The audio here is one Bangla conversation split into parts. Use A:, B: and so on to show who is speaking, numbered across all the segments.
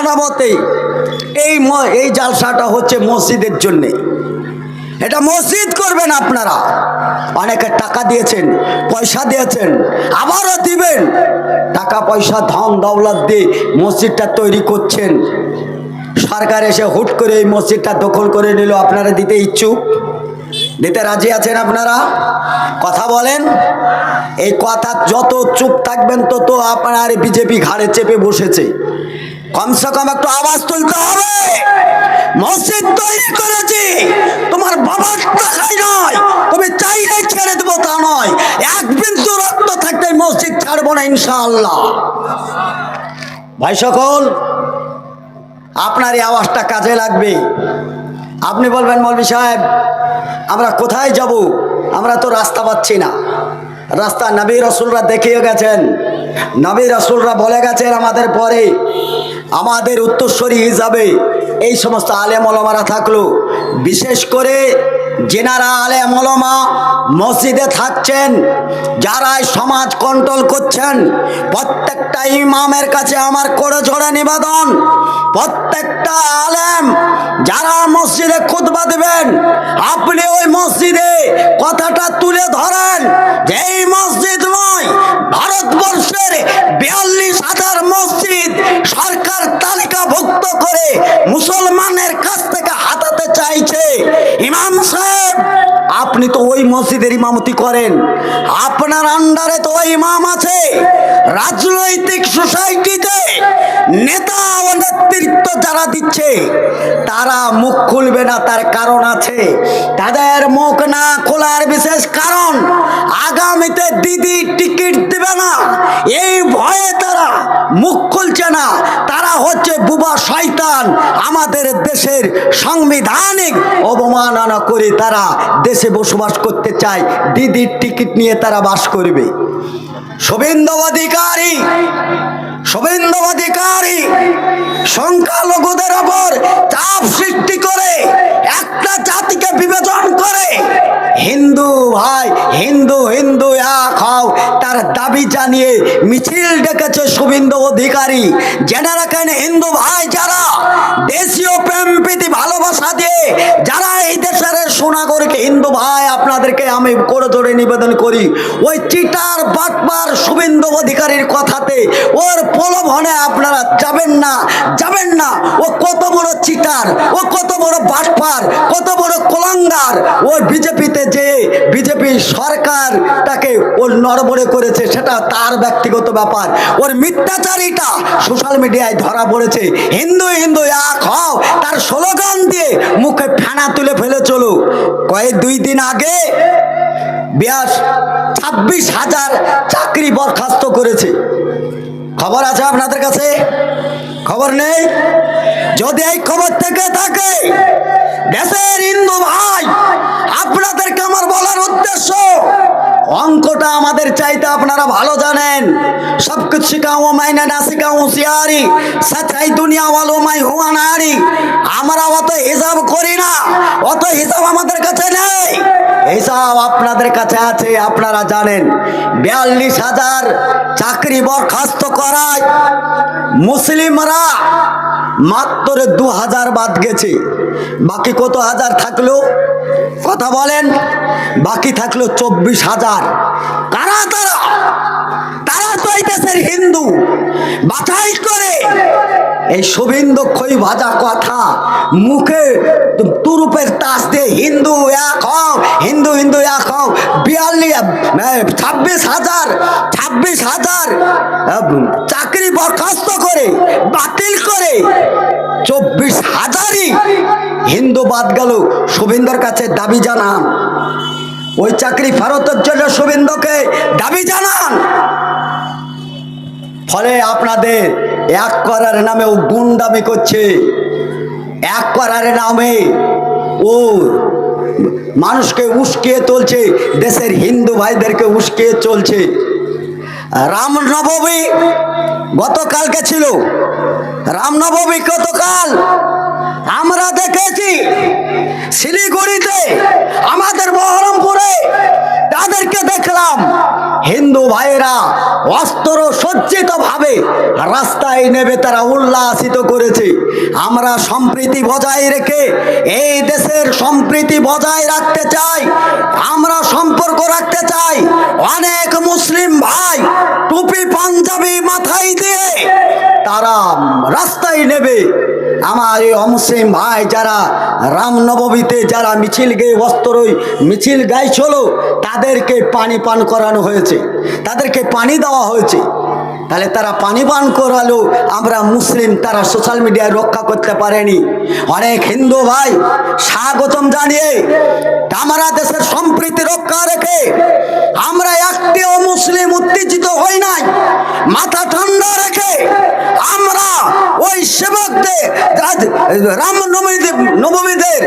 A: জানা এই এই জালসাটা হচ্ছে মসজিদের জন্যে। এটা মসজিদ করবেন আপনারা। অনেকে টাকা দিয়েছেন, পয়সা দিয়েছেন, আবারও দিবেন। টাকা, পয়সা, ধন, দৌলত দিয়ে মসজিদটা তৈরি করছেন। সরকার এসে হুট করে এই মসজিদটা দখল করে নিল, আপনারা দিতে ইচ্ছুক? দিতে রাজি আছেন আপনারা? কথা বলেন। এই কথা যত চুপ থাকবেন, তত আপনার বিজেপি ঘাড়ে চেপে বসেছে। কমসে কম একটু আওয়াজ তুলতে হবে। মসজিদ তৈরি করেছি। তোমার বাবার টাকাই নয়। তুমি চাইলে ছেড়ে দেবো তা নয়। এক বিন্দু রক্ত থাকতে মসজিদ ছাড়বো না, ইনশাআল্লাহ। ভাই সকল, আপনার এই আওয়াজটা কাজে লাগবে। আপনি বলবেন মৌলভী সাহেব, আমরা কোথায় যাব? আমরা তো রাস্তা পাচ্ছি না। রাস্তা নবী রসুলরা দেখিয়ে গেছেন। নবী রসুলরা বলে গেছেন আমাদের পরে। আমাদের উত্তরস্বরী হিসাবে এই সমস্ত আলেম ওলমারা থাকল। বিশেষ করে যেনারা আলেম ওলমা মসজিদে থাকছেন যারা এই সমাজ কন্ট্রোল করছেন, প্রত্যেকটা ইমামের কাছে আমার করে জোড়ে নিবেদন। প্রত্যেকটা আলেম যারা মসজিদে খুতবা দেবেন, আপনি ওই মসজিদে কথাটা তুলে ধরেন যে এই মসজিদ নয় ভারতবর্ষের বিয়াল্লিশ হাজার মসজিদ সরকার তালিকাভুক্ত তো ওই মসজিদের ইমামতি করেন। আপনার আন্ডারে তো ওই ইমাম আছে। রাজনৈতিক সোসাইটিতে নেতা ও নেতৃত্ব যারা দিচ্ছে, তারা মুখ খুলবে না, তার কারণ আছে। তাদের মুখ না খোলার বিশেষ কারণ, আগামীতে দিদি টিকিট দেবে না। এই ভয়ে তারা মুখ খুলছে না। তারা হচ্ছে বুবা শয়তান। আমাদের দেশের সাংবিধানিক অবমাননা করে তারা দেশে বসবাস করতে চায় দিদির টিকিট নিয়ে তারা বাস করবে। শুভেন্দু অধিকারী শুভেন্দু অধিকারী সংখ্যালঘুদের ওপর চাপ সৃষ্টি করে, একটা জাতিকে বিবেচন করে। হিন্দু ভাই, হিন্দু হিন্দু এক হও, তার দাবি জানিয়ে মিছিল ডেকেছে শুভেন্দু অধিকারী। জেনে রাখেন, হিন্দু ভাই যারা দেশীয় প্রেম প্রীতি ভালোবাসা দিয়ে, যারা এই দেশের সোনাগরকে হিন্দু ভাই, আপনাদেরকে আমি করে ধরে নিবেদন করি, ওই চিটার বাটবার শুভেন্দু অধিকারীর কথাতে ওর প্রলোভনে আপনারা যাবেন না। যাবেন না। ও কত বড় চিটার, ও কত বড় বাটপার, কত বড় কলঙ্গার। ও বিজেপিতে যে বিজেপি সরকার তাকে ওর নড়বড়ে করেছে, সেটা তার ব্যক্তিগত ব্যাপার। ওর মিথ্যাচারীটা সোশ্যাল মিডিয়ায় ধরা পড়েছে। হিন্দু হিন্দু, এক হও। তার স্লোগান দিয়ে মুখে ফেনা তুলে ফেলে চলো কয়েক দুই দিন আগে ব্যাস ছাব্বিশ হাজার চাকরি বরখাস্ত করেছে। খবর আছে আপনাদের কাছে? খবর নেই? যদি এই খবর থেকে থাকে, দেশের হিন্দু ভাই, আপনাদেরকে আমার বলার উদ্দেশ্য, অঙ্কটা আমাদের চাইতে আপনারা ভালো জানেন। সব কিছু শিখাও, মাইনে না শিখাও, হুঁশিয়ারি। সাচাই দুনিয়া বলো মাই হুয়া নারী। আমরা অত হিসাব করি না, অত হিসাব আমাদের কাছে নেই। হিসাব আপনাদের কাছে আছে, আপনারা জানেন। বিয়াল্লিশ হাজার চাকরি বরখাস্ত করায় মুসলিমরা মাত্র দু হাজার বাদ গেছে। বাকি কত হাজার থাকল? কথা বলেন। বাকি থাকল চব্বিশ হাজার। কারা তারা? তারা তো হিন্দু। বাছাই করে। এই শুভেন্দু খই ভাজা কথা। মুখে তুরুপের তাস দিয়ে হিন্দু এক হও, হিন্দু হিন্দু এক হও। বিয়াল্লিশ ছাব্বিশ হাজার ছাব্বিশ হাজার চাকরি বরখাস্ত করে, বাতিল করে চব্বিশ হাজারই হিন্দু বাদ গেল শুভেন্দুর কাছে দাবি জানান। ওই চাকরি ফেরতের জন্য শুভেন্দুকে দাবি জানান। ফলে আপনাদের এক করার নামে ও গুন্ডামি করছে। এক করার নামে ও মানুষকে উস্কিয়ে চলছে দেশের হিন্দু ভাইদেরকে উস্কিয়ে চলছে। রামনবমী গতকালকে ছিল। রামনবমী গতকাল আমরা দেখেছি শিলিগুড়িতে, আমাদের বহরমপুরে তাদেরকে দেখলাম। হিন্দু ভাইয়েরা অস্ত্র সজ্জিত ভাবে রাস্তায় নেবে তারা উল্লাসিত করেছে। আমরা সম্প্রীতি বজায় রেখে এই দেশের সম্প্রীতি বজায় রাখতে চাই। আমরা সম্পর্ক রাখতে চাই। অনেক মুসলিম ভাই টুপি পাঞ্জাবি মাথায় দিয়ে তারা রাস্তায় নেবে। আমার এই অমুসলিম ভাই যারা রামনবমীতে যারা মিছিল গিয়ে অস্ত্রই মিছিল গাইছিল, তাদেরকে পানি পান করানো হয়েছে। তাদেরকে পানি দেওয়া হয়েছে। তাহলে তারা পানি পান করালো। আমরা মুসলিম, তারা সোশ্যাল মিডিয়ায় রক্ষা করতে পারেনি। অনেক হিন্দু ভাই, স্বাগতম জানিয়ে আমরা দেশের সম্প্রীতি রক্ষা রেখে আমরা একটিও মুসলিম উত্তেজিত হই নাই। মাথা ঠান্ডা রেখে আমরা ওই সেবকদের রাম নবমীদের নবমীদের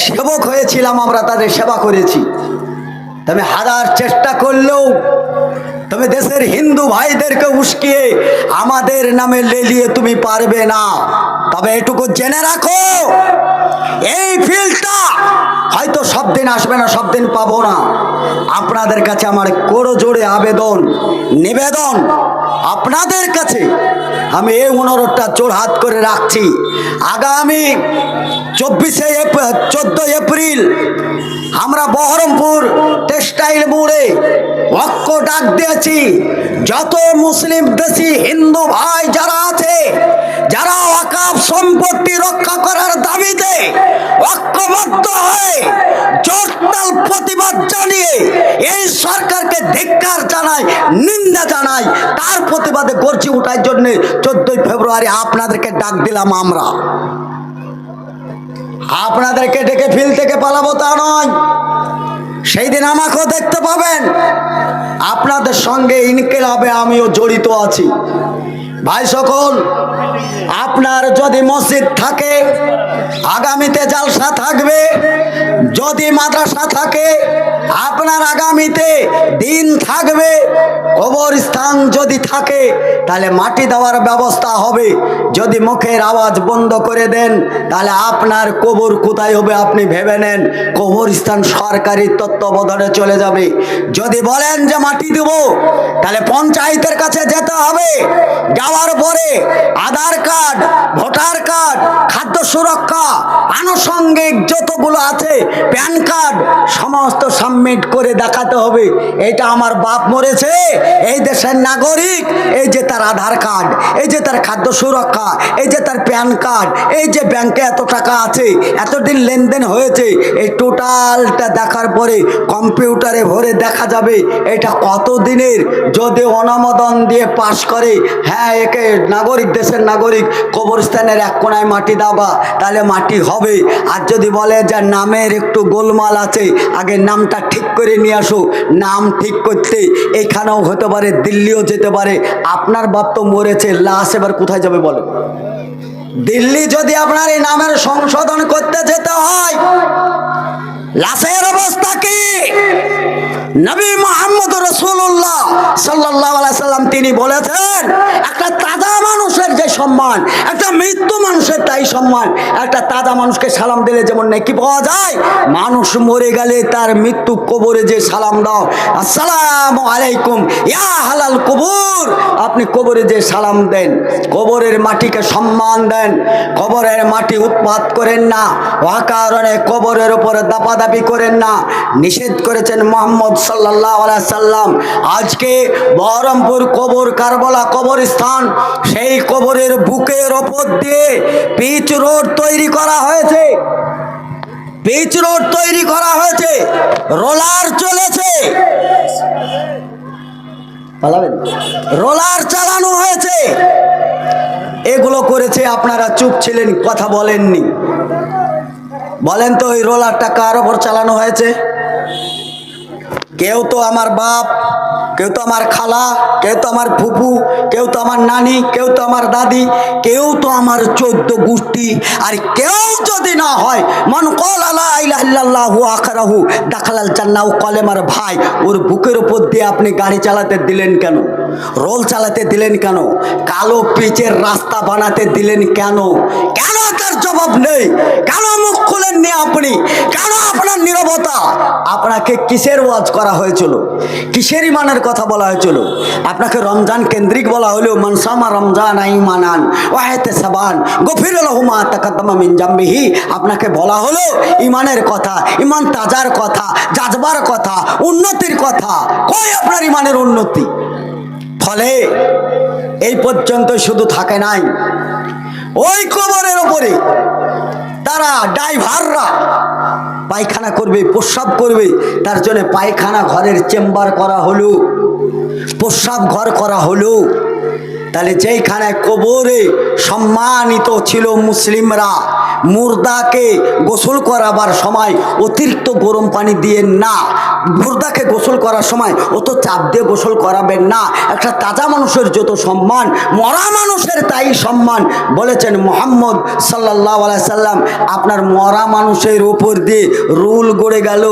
A: সেবক হয়েছিলাম, আমরা তাদের সেবা করেছি। তবে হাজার চেষ্টা করলেও তবে দেশের হিন্দু ভাইদেরকে উস্কিয়ে আমাদের নামে লেলিয়ে তুমি পারবে না। তবে এটুকু জেনে রাখো, এই ফিল্ডটা হয়তো সব দিন আসবে না সব দিন পাবো না। আপনাদের কাছে আমার করো জোরে আবেদন, নিবেদন আপনাদের কাছে। আমি এই অনুরোধটা চোর হাত করে রাখছি। আগামী চব্বিশে চোদ্দোই এপ্রিল আমরা বহরমপুর টেক্সটাইল মোড়ে অক্ষ ডাক দিয়েছি। যত মুসলিম, দেশি, হিন্দু ভাই যারা আছে যারা অকাপ সম্পত্তি রক্ষা করার দাবিতে ঐক্যবদ্ধ হয়ে জোরদার প্রতিবাদ জানিয়ে এই সরকারকে ধিক্কার জানাই নিন্দা জানাই তার প্রতিবাদে গর্জি ওঠার জন্য চোদ্দই ফেব্রুয়ারি আপনাদেরকে ডাক দিলাম আমরা। আপনাদেরকে ডেকে ফিল থেকে পালাবো তা নয়। সেই দিন আমাকেও দেখতে পাবেন। আপনাদের সঙ্গে ইনকেলাবে আমিও জড়িত আছি। ভাই সকল, আপনার যদি মসজিদ থাকে, আগামীতে জালসা থাকবে। যদি মাদ্রাসা থাকে, আপনার আগামীতে দিন থাকবে। কবরস্থান যদি থাকে, তাহলে মাটি দেওয়ার ব্যবস্থা হবে। যদি মুখের আওয়াজ বন্ধ করে দেন, তাহলে আপনার কবর কোথায় হবে আপনি ভেবে নেন। কবরস্থান সরকারি তত্ত্বাবধানে চলে যাবে। যদি বলেন যে মাটি দেব, তাহলে পঞ্চায়েতের কাছে যেতে হবে। যাওয়ার পরে আধার কার্ড, ভোটার কার্ড, খাদ্য সুরক্ষা, আনুষঙ্গিক যতগুলো আছে, প্যান কার্ড, সমস্ত সাবমিট করে দেখাতে হবে। এটা আমার বাপ মরেছে, এই দেশের নাগরিক, এই যে তার আধার কার্ড, এই যে তার খাদ্য সুরক্ষা, এই যে তার প্যান কার্ড, এই যে ব্যাংকে এত টাকা আছে, এতদিন লেনদেন হয়েছে, এই টোটালটা দেখার পরে কম্পিউটারে ভরে দেখা যাবে, এটা কত দিনের যদি অনুমোদন দিয়ে পাশ করে হ্যাঁ একে নাগরিক, দেশের নাগরিক, কবরস্থানের এক কোনায় মাটি দাবা, তাহলে মাটি হবে আর যদি বলে যে নামের একটু গোলমাল আছে, আগে নামটা ঠিক করে নিয়ে আসো। নাম ঠিক করতে এখানেও হতে পারে, দিল্লিও যেতে পারে। আপনার বাপ তো মরেছে, লাশ এবার কোথায় যাবে বলো? দিল্লি যদি আপনার এই নামের সংশোধন করতে যেতে হয়, লাশের অবস্থা কি? নবী মোহাম্মদ রসুল্লাহ সাল্লাহ সাল্লাম তিনি বলেছেন একটা সম্মান। একটা মৃত্যু মানুষের তাই সম্মান। একটা তাজা মানুষকে সালাম দিলে যেমন নাকি পাওয়া যায়, মানুষ মরে গেলে তার মৃত্যু কবরে যে সালাম দাও। আসসালাম আলাইকুম, ইয়া হালাল কবর। আপনি কবরে যে সালাম দেন, কবরের মাটিকে সম্মান দেন, কবরের মাটি উৎপাত করেন না, অকারণে কবরের উপরে দাপাদাপি করেন না। নিষেধ করেছেন মোহাম্মদ সাল্লাহ সাল্লাম। আজকে বহরমপুর কবর, কারবলা কবরস্থান, সেই কবরের বুকের ওপর দিয়ে পিচ রোড তৈরি করা হয়েছে। পিচ রোড তৈরি করা হয়েছে। রোলার চলেছে। রোলার চালানো হয়েছে। এগুলো করেছে আপনারা চুপ ছিলেন, কথা বলেননি। বলেন তো ওই রোলারটা কার ওপর চালানো হয়েছে? কেউ তো আমার বাপ কেউ তো আমার খালা, কেউ তো আমার ফুপু, কেউ তো আমার নানি, কেউ তো আমার দাদি, কেউ তো আমার চোদ্দ গোষ্ঠী। আর কেউ যদি না হয়, মন কল আল্লাহ আখারাহু, দাখালাল জান্নাউ কলেমার ভাই, ওর বুকের উপর দিয়ে আপনি গাড়ি চালাতে দিলেন কেন? রোল চালাতে দিলেন কেন? কালো পিচের রাস্তা বানাতে দিলেন কেন? কেন তার জবাব নেই? কেন মুখ খুলেননি আপনি? কেন আপনার নীরবতা? আপনাকে কিসের ওয়াজ করা হয়েছিল? কিসের ইমানের কথা বলা হয়েছিল। আপনাকে রমজান কেন্দ্রিক বলা হলো মনসামা রমজান আই মানান ওয়াহেতে সাবান, গফির রহমা তাকাদ্দামা মিন জাম্বিহি। আপনাকে বলা হলো, ইমানের কথা, ইমান তাজার কথা যাজবার কথা, উন্নতির কথা। কই আপনার ইমানের উন্নতি? ফলে এই পর্যন্ত শুধু থাকে নাই, ওই কবরের ওপরে তারা ড্রাইভাররা পায়খানা করবে, প্রস্রাব করবে। তার জন্য পায়খানা ঘরের চেম্বার করা হলো। প্রস্রাব ঘর করা হলো। তাহলে যেইখানে কবরে সম্মানিত ছিল মুসলিমরা, মুর্দাকে গোসল করাবার সময় অতিরিক্ত গরম পানি দিয়ে না, মুর্দাকে গোসল করার সময় অত চাপ দিয়ে গোসল করাবেন না। একটা তাজা মানুষের যত সম্মান, মরা মানুষের তাই সম্মান বলেছেন মোহাম্মদ সাল্লাহ সাল্লাম। আপনার মরা মানুষের ওপর দিয়ে রুল গড়ে গেল,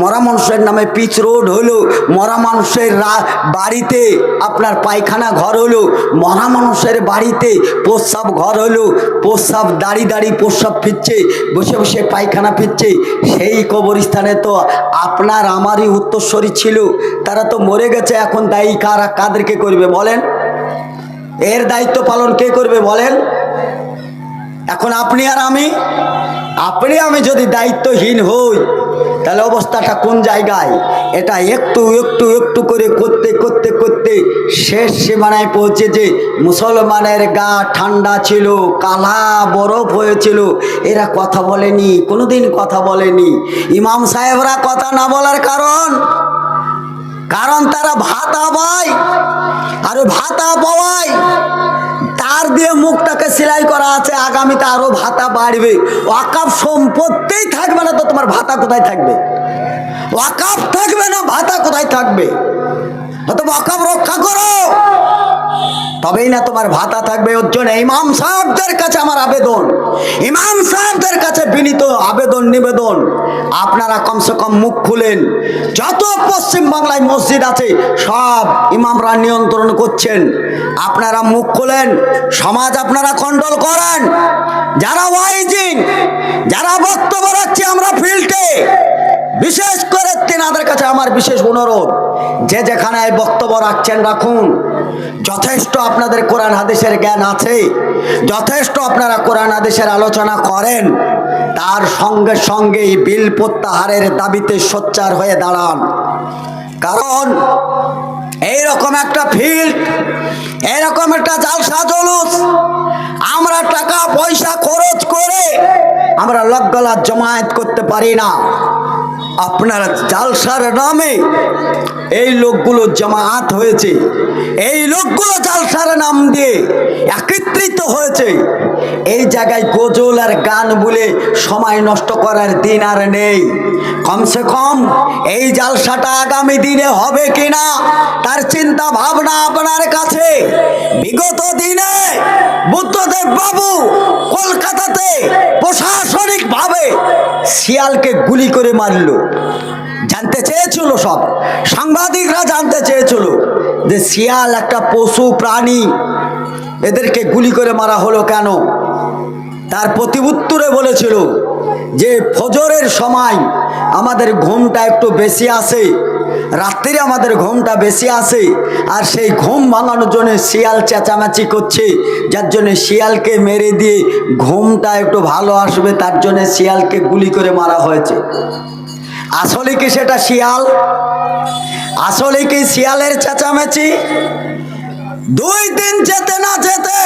A: মরা মানুষের নামে পিচ রোড হলো, মরা মানুষের বাড়িতে আপনার পায়খানা ঘর হলো মরা মানুষের বাড়িতে প্রস্রাব ঘর হলো প্রস্রাব দাড়ি দাড়ি প্রস্রাব ফিরছে, বসে বসে পায়খানা ফিরছে। সেই কবরস্থানে তো আপনার আমারই উত্তরস্বরী ছিল, তারা তো মরে গেছে, এখন দায়ী কারা, কাদেরকে করবে বলেন? এর দায়িত্ব পালন কে করবে বলেন? এখন আপনি আর আমি? আপনি আমি যদি দায়িত্বহীন হই তাহলে অবস্থাটা কোন জায়গায়? এটা একটু একটু একটু করে করতে করতে করতে শেষ সীমানায় পৌঁছেছে মুসলমানের গা ঠান্ডা ছিল, কালা বরফ হয়েছিল, এরা কথা বলেনি, কোনোদিন কথা বলেনি। ইমাম সাহেবরা কথা না বলার কারণ? কারণ তারা ভাতা পায়, আর ভাতা পাওয়ায় তার দিয়ে মুখটাকে সেলাই করা আছে, আগামীতে আরও ভাতা বাড়বে। ওয়াকাফ সম্পত্তিই থাকবে না তো তোমার ভাতা কোথায় থাকবে? ওয়াকাফ থাকবে না, ভাতা কোথায় থাকবে? অথবা ওয়াকাপ রক্ষা করো। তবেই না তোমার ভাতা থাকবে ওর জন্য। ইমাম সাহেবদের কাছে আমার আবেদন। ইমাম সাহেবদের কাছে বিনীত আবেদন, নিবেদন। আপনারা কমসে কম মুখ খুলেন। যত পশ্চিম বাংলায় মসজিদ আছে, সব ইমামরা নিয়ন্ত্রণ করছেন। আপনারা মুখ খুলেন, সমাজ আপনারা কন্ট্রোল করেন। যারা ওয়াইজিং যারা বক্তব্য রাখছে, আমরা ফিল্ডে বিশেষ করে তেনাদের কাছে আমার বিশেষ অনুরোধ, যে যেখানে বক্তব্য রাখছেন, রাখুন। যথেষ্ট আপনাদের কোরআন হাদিসের জ্ঞান আছে, যথেষ্ট আপনারা কোরআন হাদিসের আলোচনা করেন, তার সঙ্গে সঙ্গেই বিল প্রত্যাহারের দাবিতে সোচ্চার হয়ে দাঁড়ান। কারণ, এইরকম একটা ফিল্ড এরকম একটা জালসা জলুস, আমরা টাকা পয়সা খরচ করে আমরা লগ্গলা জমায়েত করতে পারি না। আপনারা জালসার নামে এই লোকগুলো জমায়েত হয়েছে। এই লোকগুলো জালসার নাম দিয়ে একত্রিত হয়েছে। এই জায়গায় গজল আর গান বলে সময় নষ্ট করার দিন আর নেই। কমসে কম এই জালসাটা আগামী দিনে হবে কিনা, তার চিন্তা ভাবনা আপনার কাছে? বিগত দিনে বুদ্ধদেব বাবু কলকাতাতে প্রশাসনিক ভাবে শিয়ালকে গুলি করে মারল। জানতে চেয়েছিল সব। সাংবাদিকরা জানতে চেয়েছিল যে শিয়াল একটা পশু প্রাণী। এদেরকে গুলি করে মারা হলো কেন? তার প্রতি উত্তরে বলেছিল যে ফজরের সময় আমাদের ঘুমটা একটু বেশি আসে, রাত্রিরে আমাদের ঘুমটা বেশি আসে, আর সেই ঘুম ভাঙানোর জন্য শিয়াল চেঁচামেচি করছে, যার জন্য শিয়ালকে মেরে দিয়ে ঘুমটা একটু ভালো আসবে, তার জন্য শিয়ালকে গুলি করে মারা হয়েছে। আসলে কি সেটা শিয়াল? আসলে কি শিয়ালের চেঁচামেচি? দুই দিন যেতে না যেতে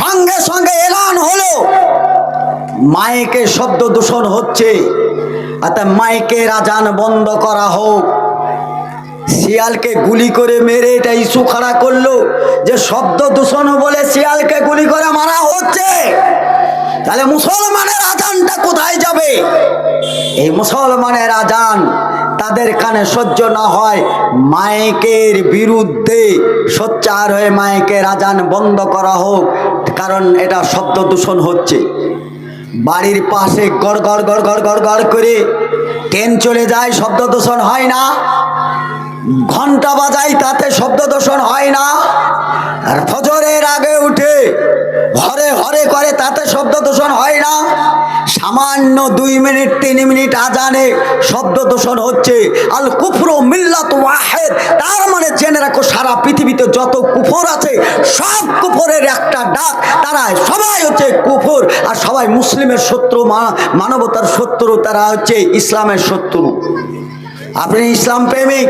A: সঙ্গে সঙ্গে এলান হলো। মাইকে শব্দ দূষণ হচ্ছে। অর্থাৎ মাইকের আজান বন্ধ করা হোক। শিয়ালকে গুলি করে মেরে এটা ইস্যু খাড়া করল। যে শব্দ দূষণ বলে শিয়ালকে গুলি করে মারা হচ্ছে। তাহলে মুসলমানের আজানটা কোথায় যাবে? এই মুসলমানের আজান তাদের কানে সহ্য না হয়। মাইকের বিরুদ্ধে সোচ্চার হয়ে মাইকের আজান বন্ধ করা হোক। কারণ এটা শব্দ দূষণ হচ্ছে। বাড়ির পাশে গড় গড় গড় গড় গড় গড় করে ট্রেন চলে যায়, শব্দ দূষণ হয় না। ঘণ্টা বাজাই তাতে শব্দ দূষণ হয় না। আর ফজরের আগে উঠে হরে হরে করে তাতে শব্দ দূষণ হয় না। সামান্য দুই মিনিট, তিন মিনিট আজানে শব্দ দূষণ হচ্ছে। আল কুফরো মিল্লাত ওয়াহেদ। তার মানে জেনে রাখো, সারা পৃথিবীতে যত কুফর আছে, সব কুফরের একটা ডাক। তারা সবাই হচ্ছে কুফর। আর সবাই মুসলিমের শত্রু মানবতার শত্রু, তারা হচ্ছে ইসলামের শত্রু। আপনি ইসলাম প্রেমিক?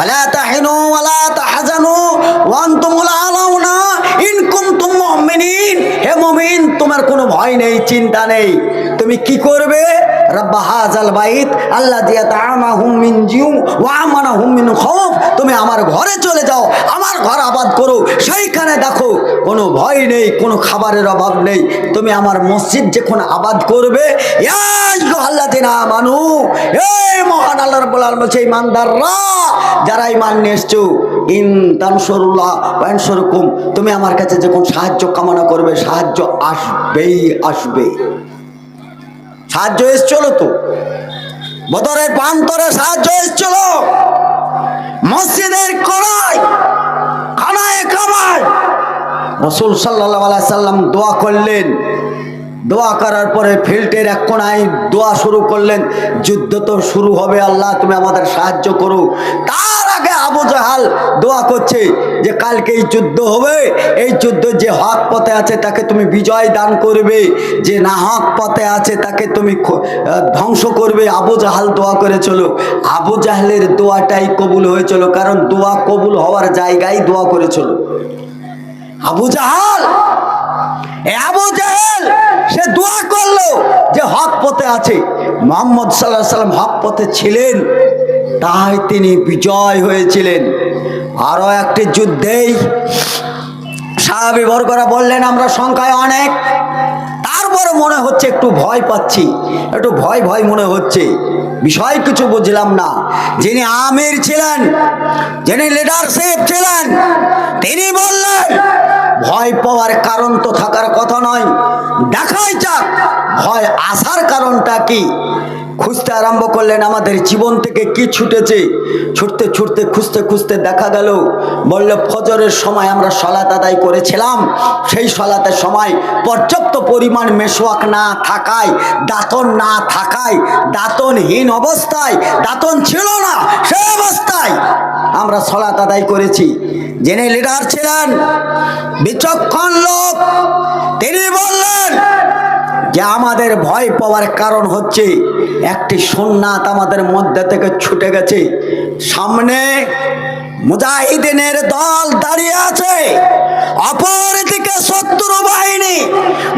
A: ওলা তাহেনু ওলা তাহাজানু। তোমার কোনো ভয় নেই চিন্তা নেই। তুমি কি করবে? রাব্বা হাজাল বাইত আল্লাহ দিয়া তাআমাহুম মিন জিউ ওয়া আমানাহুম মিন খাউফ। তুমি আমার ঘরে চলে যাও, আমার ঘর আবাদ করো, সেইখানে দেখো কোনো ভয় নেই, কোনো খাবারের অভাব নেই। তুমি আমার মসজিদ যখন আবাদ করবে আল্লাহ মানু এই মহান আল্লাহ আলামিন বলছে ইমানদাররা যারা ইমান নিয়ে এসছো, ইন তানসরুল্লাহ তুমি আমার কাছে যখন সাহায্য কামনা করবে, সাহায্য আসবেই আসবে সাহায্য এসছিল তো। বদরের প্রান্তরে সাহায্য এসছিল। মসজিদের কড়াই খানায় কামায় রসুল সাল্লাহ সাল্লাম দোয়া করলেন। দোয়া করার পরে ফিল্টের এক কোনায় দোয়া শুরু করলেন। যুদ্ধ তো শুরু হবে, আল্লাহ তুমি আমাদের সাহায্য করো। তার আগে আবু জাহাল দোয়া করছে যে কালকে এই যুদ্ধ হবে, এই যুদ্ধ যে হক পথে আছে তাকে তুমি বিজয় দান করবে, যে না হক পথে আছে তাকে তুমি ধ্বংস করবে। আবু জাহাল দোয়া করেছিল আবু জাহালের দোয়াটাই কবুল হয়েছিল কারণ দোয়া কবুল হওয়ার জায়গায় দোয়া করেছিল আবু জাহাল! আবু জাহেল! সে দোয়া করল যে হক পথে আছে। মোহাম্মদ সাল্লাহ সাল্লাম হক পথে ছিলেন। তাই তিনি বিজয় হয়েছিলেন। আরও একটি যুদ্ধেই সাহাবি বরকরা বললেন, আমরা সংখ্যায় অনেক। তারপরে মনে হচ্ছে একটু ভয় পাচ্ছি, একটু ভয় ভয় মনে হচ্ছে। বিষয় কিছু বুঝলাম না। যিনি আমির ছিলেন, যিনি লিডারশিপ ছিলেন, তিনি বললেন, ভয় পাওয়ার কারণ তো থাকার কথা নয়। দেখাই যাক, ভয় আসার কারণটা কি? খুঁজতে আরম্ভ করলেন, আমাদের জীবন থেকে কি ছুটেছে? ছুটতে ছুটতে, খুঁজতে খুঁজতে দেখা গেল, বলল, ফজরের সময় আমরা সলাত আদায় করেছিলাম। সেই সলাতের সময় পর্যাপ্ত পরিমাণ মেশোয়াক না থাকায়, দাঁতন না থাকায়, দাঁতনহীন অবস্থায়, দাঁতন ছিল না সেই অবস্থায় আমরা সলাত আদায় করেছি। যিনি লিডার ছিলেন, বিচক্ষণ লোক, তিনি বললেন যে আমাদের ভয় পাওয়ার কারণ হচ্ছে একটি সোননাথ আমাদের মধ্যে থেকে ছুটে গেছে। সামনে মুজাহিদিনের দল দাঁড়িয়ে আছে। অপর দিকে শত্রু বাহিনী,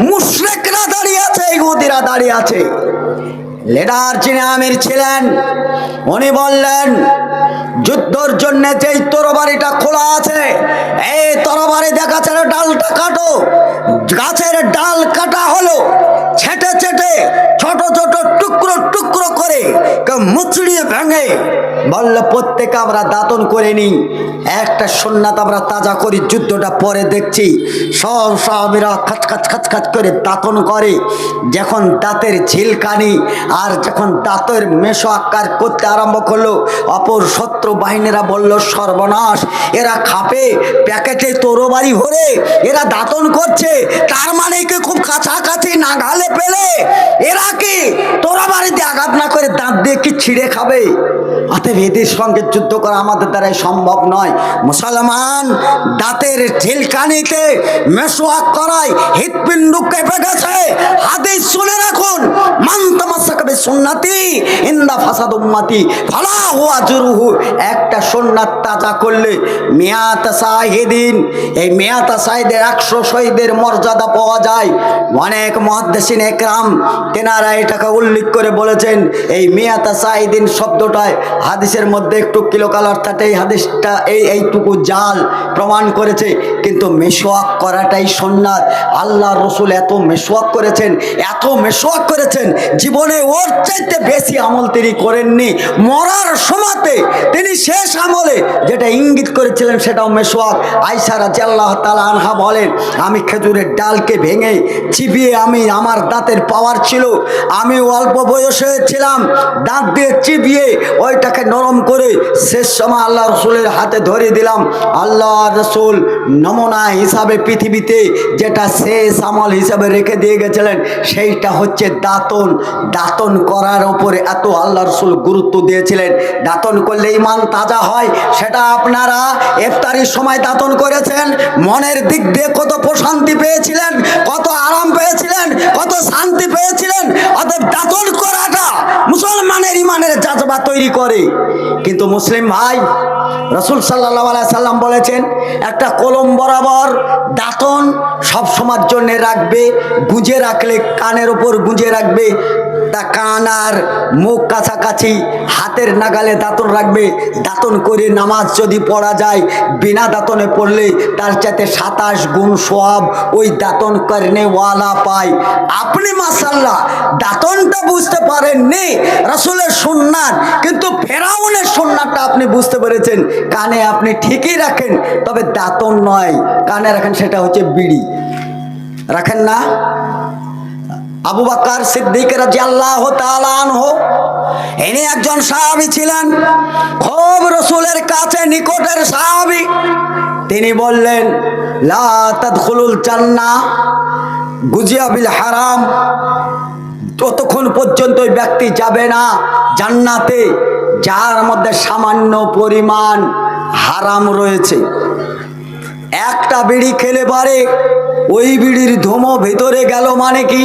A: মুশরেকরা দাঁড়িয়ে আছে, ইহুদিরা দাঁড়িয়ে আছে। লেডার যিনি আমির ছিলেন, উনি বললেন, যুদ্ধর জন্য যেই তরবারিটা খোলা আছে, এই তরবারি দেখাচ্ছে ডালটা কাটো গাছের ডাল কাটা হলো। ছেটে ছেটে, ছোট ছোট টুকরো টুকরো করে মুচড়িয়ে ভেঙে। বলল, প্রত্যেকে আমরা দাতন করে নিই। একটা সোননাথ আমরা তাজা করি, যুদ্ধটা পরে দেখছি। সব সাহাবিরা খাচ খাচ খাচ খাচ করে দাতন করে। যখন দাঁতের ঝিলকানি আর যখন দাঁতের মেশো আকার করতে আরম্ভ করল, অপর শত্রু বাহিনীরা বলল, সর্বনাশ, এরা খাপে প্যাকেটে তরবারি ভরে, এরা দাতন করছে তার মানে কি খুব কাছাকাছি নাগালে পেলে? এরা কি? তোরা বাড়িতে আঘাত না করে দাঁত দিয়ে কি ছিঁড়ে খাবে? অতএব এদের সঙ্গে যুদ্ধ করা আমাদের দ্বারাই সম্ভব নয়। মুসলমান, দাঁতের ঝিলকানিতে মেসোয়াক করায় হৃৎপিণ্ড কেঁপে গেছে। হাদিস শুনে রাখুন। মান তামাসাকাবে সুন্নাতি ইন্দা ফাসাদ উম্মাতি ফালা হুয়া জুরুহু একটা সুন্নাত তাজা করলে মিয়াত সাহিদিন এই মিয়াত সাহিদের একশো শহীদের মর্যাদা পাওয়া যায়। অনেক মহাদ্দেশিন একরাম তেনারা এটাকে উল্লেখ করে বলেছেন, এই মিয়াতা সাহিদিন শব্দটায় হাদিসের মধ্যে একটু কিলোকাল অর্থাৎ এই হাদিসটা, এই এইটুকু জাল প্রমাণ করেছে। কিন্তু মেশোয়াক করাটাই সন্ন্যাত আল্লাহ রসুল এত মেশোয়াক করেছেন, এত মেশোয়াক করেছেন, জীবনে ওর চাইতে বেশি আমল তিনি করেননি। মরার সময়তে তিনি শেষ আমলে যেটা ইঙ্গিত করেছিলেন সেটাও মেশোয়াক। আইসারা জাল্লাহ তালা আনহা বলেন, আমি খেজুরের ডালকে ভেঙে চিবিয়ে আমি আমার দাঁতের পাওয়ার ছিল। আমি অল্প বয়সে ছিলাম, দাঁত দিয়ে চিবিয়ে ওইটাকে নরম করে শেষ সময় আল্লাহ রসুলের হাতে ধরে দিলাম। আল্লাহ রসুল নমুনা হিসাবে পৃথিবীতে যেটা শেষ আমল হিসাবে রেখে দিয়ে গেছিলেন, সেইটা হচ্ছে দাঁতন। দাঁতন করার ওপরে এত আল্লাহ রসুল গুরুত্ব দিয়েছিলেন। দাঁতন করলে ইমান তাজা হয়, সেটা আপনারা ইফতারির সময় দাঁতন করেছেন। মনের দিক দিয়ে কত প্রশান্তি পেয়েছিলেন কত আরাম পেয়েছিলেন কত শান্তি পেয়েছিলেন অতএব দাতন করাটা মুসলমানের ইমানের জাজবা তৈরি করে। কিন্তু মুসলিম ভাই রসুল সাল্লাহ সাল্লাম বলেছেন, একটা কলম বরাবর দাঁতন সব সময়ের জন্য রাখবে, গুঁজে রাখলে কানের ওপর গুঁজে রাখবে, তা কান আর মুখ কাছাকাছি হাতের নাগালে দাঁতন রাখবে, দাঁতন করে নামাজ যদি পড়া যায়, বিনা দাঁতনে পড়লে তার চাইতে সাতাশ গুণ সব ওই দাঁতন করনে ওয়ালা পায়। আপনি মাসাল্লাহ দাঁতনটা বুঝতে পারেননি রসুলের সুন্নাত, কিন্তু ফেরাউনের সুন্নাতটা আপনি বুঝতে পেরেছেন, কানে আপনি ঠিকই রাখেন, তবে দাঁতন নয়, কানে রাখেন সেটা হচ্ছে বিড়ি। রাখেন না? আবু বাক্কার সিদ্দিক রাজি আল্লাহ হো ইনি একজন সাহাবি ছিলেন, খুব রসুলের কাছে নিকটের সাহাবি। তিনি বললেন, লা তাদখুলুল জান্নাহ, গুজিয়া বিল হারাম। ততক্ষণ পর্যন্ত ওই ব্যক্তি যাবে না। জান্নাতে যার মধ্যে সামান্য পরিমাণ হারাম রয়েছে। একটা বিড়ি খেলে পারে, ওই বিড়ির ধুমো ভেতরে গেল মানে কি?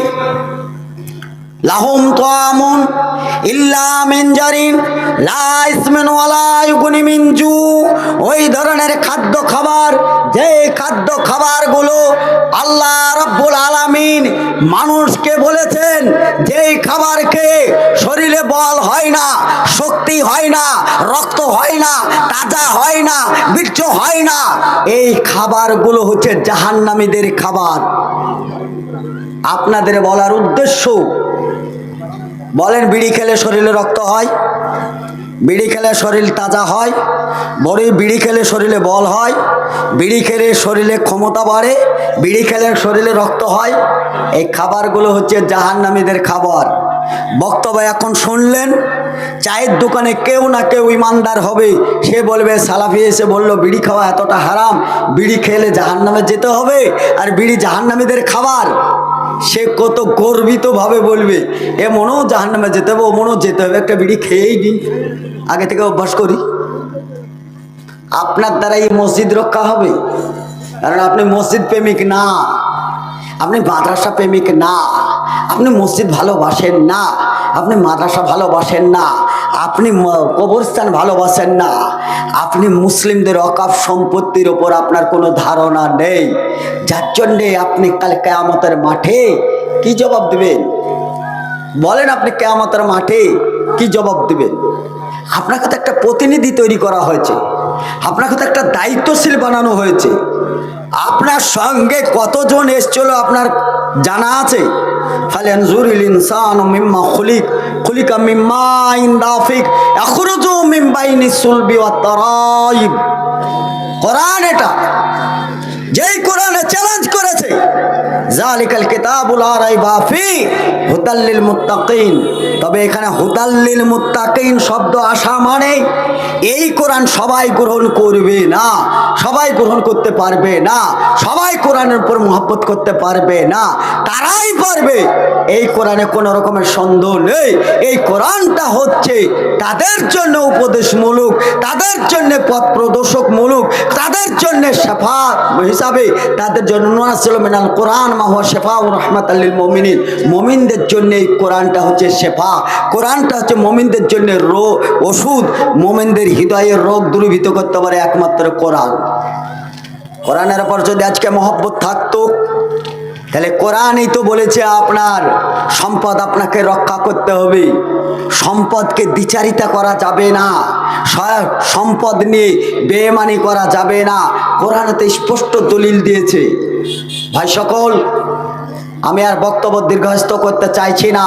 A: লাহুম তোয়ামুন ইল্লা মিনজারিন মিনজু ওই ধরনের খাদ্য খাবার, যে খাদ্য খাবারগুলো আল্লাহ রব্বুল আলামিন মানুষকে বলেছেন, যেই খাবার খেয়ে শরীরে বল হয় না, শক্তি হয় না, রক্ত হয় না, তাজা হয় না, বীর্য হয় না, এই খাবারগুলো হচ্ছে জাহান্নামীদের খাবার। আপনাদের বলার উদ্দেশ্য বলেন, বিড়ি খেলে শরীরে রক্ত হয়, বিড়ি খেলে শরীর তাজা হয় বড়ি বিড়ি খেলে শরীরে বল হয়, বিড়ি খেলে শরীরে ক্ষমতা বাড়ে, বিড়ি খেলে শরীরে রক্ত হয়। এই খাবারগুলো হচ্ছে জাহান্নামীদের খাবার। বক্তব্য এখন শুনলেন, চায়ের দোকানে কেউ না কেউ ইমানদার হবে। সে বলবে, সালাফি এসে বলল, বিড়ি খাওয়া এতটা হারাম, বিড়ি খেলে জাহান্নামে যেতে হবে, আর বিড়ি জাহান্নামীদের খাবার। সে কত গর্বিতভাবে বলবে, এ মনেও জাহান নামে যেতে হবে, ও মনেও যেতে হবে, একটা বিড়ি খেয়েই নিই আগে থেকে অভ্যাস করি। আপনার দ্বারা এই মসজিদ রক্ষা হবে। কারণ আপনি মসজিদ প্রেমিক না। আপনি মাদ্রাসা প্রেমিক না। আপনি মসজিদ ভালোবাসেন না। আপনি মাদ্রাসা ভালোবাসেন না। আপনি কবরস্থান ভালোবাসেন না। আপনি মুসলিমদের অকাপ সম্পত্তির ওপর আপনার কোনো ধারণা নেই। যার জন্যে আপনি কাল কেয়ামতের মাঠে কি জবাব দেবেন? বলেন আপনি কেয়ামতের মাঠে কি জবাব দেবেন? আপনাকে তো একটা প্রতিনিধি তৈরি করা হয়েছে। আপনাকে তো একটা দায়িত্বশীল বানানো হয়েছে। আপনার সঙ্গে কতজন এসছিল আপনার জানা আছে? ফালেনজুরিল ইনসান মিম্মা খুলিক। খুলিকা মিম্মা ইন দাফিক এখরুজু মিম্বাইনি সুলবি ওয়া তারাইব। কোরআন এটা। যেই কোরআনে চ্যালেঞ্জ করেছে জালিকাল কিতাবুল রাইবা ফি হুদাল্লিল মুত্তাকিন। তবে এখানে হুদাল্লিল মুত্তাকিন শব্দ আসা মানে এই কোরআন সবাই গ্রহণ করবে না, সবাই গ্রহণ করতে পারবে না, সবাই কোরআনের উপর মহব্বত করতে পারবে না, তারাই পারবে। এই কোরআনে কোনো রকমের সন্দেহ নেই। এই কোরআনটা হচ্ছে তাদের জন্য উপদেশমূলক, তাদের জন্য পথ প্রদর্শকমূলক, তাদের জন্য শেফা হিসাবে তাদের জন্য মিনাল কোরআন শেফা ও রহমাত আল্লিল মমিনিন। মমিনদের জন্য এই কোরআনটা হচ্ছে শেফা। কোরআনটা হচ্ছে মমিনদের জন্য রো, ওষুধ। মমিনদের হৃদয়ের রোগ দূরীভূত করতে পারে একমাত্র কোরআন। কোরআনের ওপর যদি আজকে মহব্বত থাকতো তাহলে কোরআনই তো বলেছে আপনার সম্পদ আপনাকে রক্ষা করতে হবে। সম্পদকে দ্বিচারিতা করা যাবে না। সম্পদ নিয়ে বেমানি করা যাবে না। কোরআনেতে স্পষ্ট দলিল দিয়েছে। ভাই সকল, আমি আর বক্তব্য দীর্ঘস্থ করতে চাইছি না।